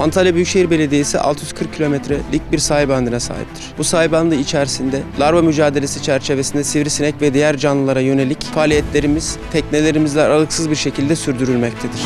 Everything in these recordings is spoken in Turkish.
Antalya Büyükşehir Belediyesi 640 kilometrelik bir sahil bandına sahiptir. Bu sahil bandı içerisinde larva mücadelesi çerçevesinde sivrisinek ve diğer canlılara yönelik faaliyetlerimiz teknelerimizle aralıksız bir şekilde sürdürülmektedir.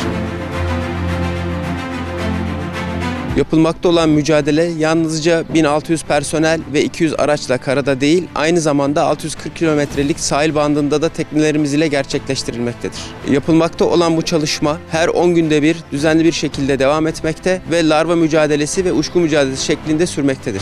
Yapılmakta olan mücadele yalnızca 1600 personel ve 200 araçla karada değil, aynı zamanda 640 kilometrelik sahil bandında da teknelerimiz ile gerçekleştirilmektedir. Yapılmakta olan bu çalışma her 10 günde bir düzenli bir şekilde devam etmekte ve larva mücadelesi ve uçku mücadelesi şeklinde sürmektedir.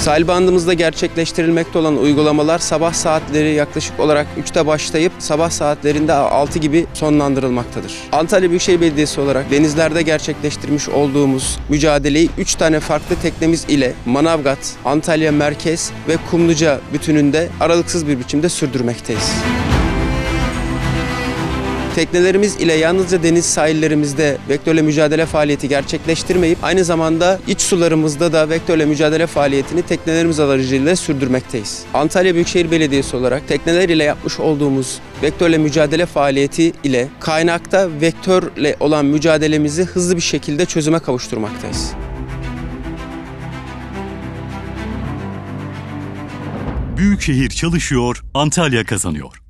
Sahil bandımızda gerçekleştirilmekte olan uygulamalar sabah saatleri yaklaşık olarak 3'te başlayıp sabah saatlerinde 6 gibi sonlandırılmaktadır. Antalya Büyükşehir Belediyesi olarak denizlerde gerçekleştirmiş olduğumuz mücadeleyi 3 tane farklı teknemiz ile Manavgat, Antalya Merkez ve Kumluca bütününde aralıksız bir biçimde sürdürmekteyiz. Teknelerimiz ile yalnızca deniz sahillerimizde vektörle mücadele faaliyeti gerçekleştirmeyip aynı zamanda iç sularımızda da vektörle mücadele faaliyetini teknelerimiz aracılığıyla sürdürmekteyiz. Antalya Büyükşehir Belediyesi olarak tekneler ile yapmış olduğumuz vektörle mücadele faaliyeti ile kaynakta vektörle olan mücadelemizi hızlı bir şekilde çözüme kavuşturmaktayız. Büyükşehir çalışıyor, Antalya kazanıyor.